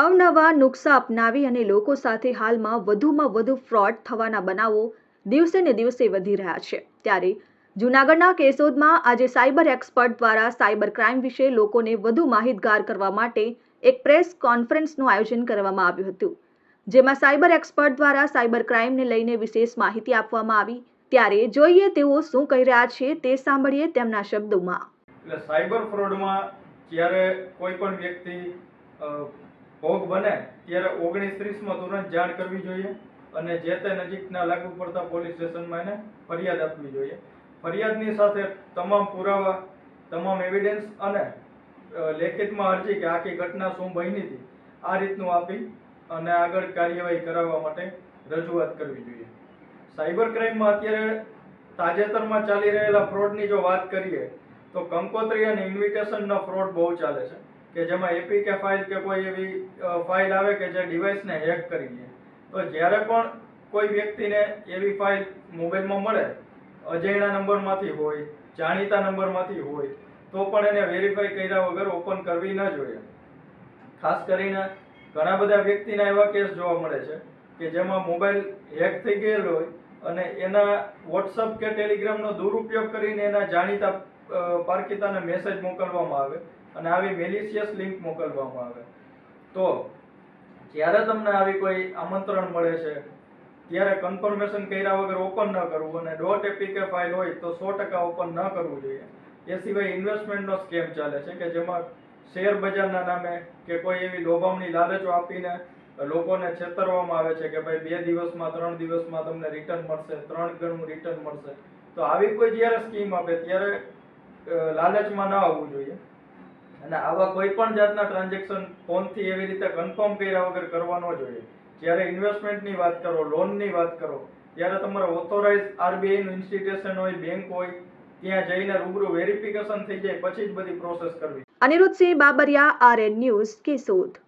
અવનવા નુસ્ખા અપનાવી અને લોકો સાથે હાલમાં વધુમાં વધુ ફ્રોડ થવાના બનાવો દિવસે ને દિવસે વધી રહ્યા છે. ત્યારે જૂનાગઢના કેશોદમાં આજે સાયબર એક્સપર્ટ દ્વારા સાયબર ક્રાઇમ વિશે લોકોને વધુ માહિતગાર કરવા માટે એક પ્રેસ કોન્ફરન્સનું આયોજન કરવામાં આવ્યું હતું. જેમાં સાયબર એક્સપર્ટ દ્વારા સાયબર ક્રાઇમને લઈને વિશેષ માહિતી આપવામાં આવી. ત્યારે જોઈએ તેઓ શું કહી રહ્યા છે તે સાંભળીએ તેમના શબ્દોમાં. એટલે સાયબર ફ્રોડમાં જ્યારે કોઈ પણ વ્યક્તિ બને ત્યારે ઓગણીસ ત્રીસમાં તુરંત જાણ કરવી જોઈએ અને જે તે નજીકના લાગુ પડતા પોલીસ સ્ટેશનમાં એને ફરિયાદ આપવી જોઈએ. ફરિયાદની સાથે તમામ પુરાવા, તમામ એવિડન્સ અને લેખિતમાં અરજી કે આખી ઘટના શું બની હતી, આ રીતનું આપી અને આગળ કાર્યવાહી કરાવવા માટે રજૂઆત કરવી જોઈએ. સાયબર ક્રાઇમમાં અત્યારે તાજેતરમાં ચાલી રહેલા ફ્રોડની જો વાત કરીએ, તો કંકોત્રી અને ઇન્વિટેશનના ફ્રોડ બહુ ચાલે છે. કે જેમાં એપીકે ફાઇલ કે કોઈ એવી ફાઇલ આવે કે જે ડિવાઇસને હેક કરી લે તો જ્યારે પણ કોઈ વ્યક્તિને એવી ફાઇલ મોબાઈલમાં મળે અજાણ્યા નંબરમાંથી હોય, જાણીતા નંબરમાંથી હોય, તો પણ એને વેરીફાઈ કર્યા વગર ઓપન કરવી ન જોઈએ. ખાસ કરીને ઘણા બધા વ્યક્તિના એવા કેસ જોવા મળે છે કે જેમાં મોબાઈલ હેક થઈ ગયેલો હોય અને એના વોટ્સઅપ કે ટેલિગ્રામનો દુરુપયોગ કરીને એના જાણીતા પારખીતાને મેસેજ મોકલવામાં આવે. અને આવી મેલિશિયસ લિંક મોકલવામાં આવે. તો જ્યારે તમને આવી કોઈ આમંત્રણ મળે છે, ત્યારે કન્ફર્મેશન કર્યા વગર ઓપન ન કરવું અને. ડોટ એપીકે ફાઇલ હોય તો સો ટકા ઓપન ન કરવું જોઈએ. એ સિવાય ઇન્વેસ્ટમેન્ટનો સ્કેમ ચાલે છે કે જેમાં શેર બજારના નામે કે કોઈ એવી લોભામણી લાલચો આપીને લોકોને છેતરવામાં આવે છે કે ભાઈ બે દિવસમાં, ત્રણ દિવસમાં તમને રિટર્ન મળશે, ત્રણ ગણું રિટર્ન મળશે. તો આવી કોઈ જ્યારે સ્કીમ આપે ત્યારે લાલચમાં ન આવવું જોઈએ. અને આવા કોઈ પણ જાતના ટ્રાન્ઝેક્શન ફોનથી એવી રીતે કન્ફર્મ કર્યા વગર કરવાનો જોઈએ જ્યારે ઇન્વેસ્ટમેન્ટની વાત કરો લોનની વાત કરો, ત્યારે તમારે ઓથોરાઇઝ આરબીઆઈનું ઇન્સ્ટિટ્યુશન હોય બેંક હોય, ત્યાં જઈને રૂબરૂ વેરિફિકેશન થઈ જાય, પછી જ બધી પ્રોસેસ કરવી. Aniruddhsinh Babariya RN news Keshod.